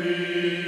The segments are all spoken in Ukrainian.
thee.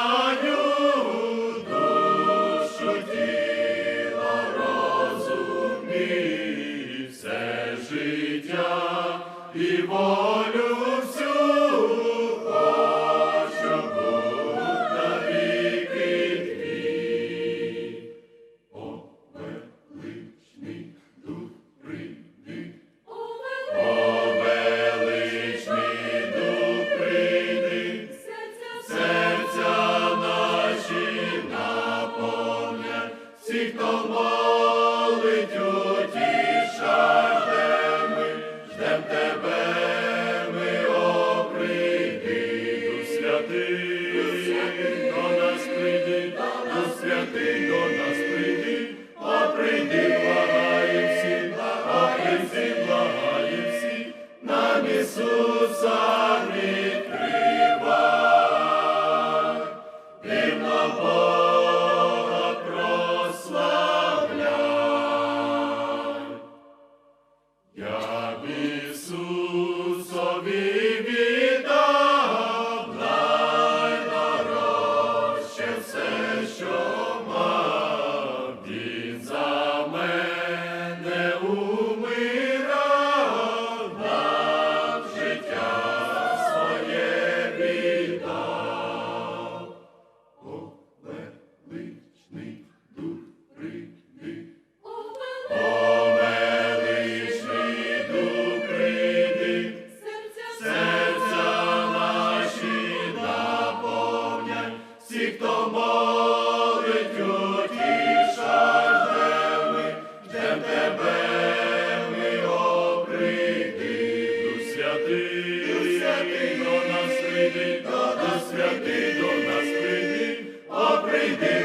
і волю всю хочу на віки твій. О, величний дух прийди, о величний дух прийди, серця наші наповня всіх тобою. Jesus. прийди, до нас святий, до нас прийди, о прийди.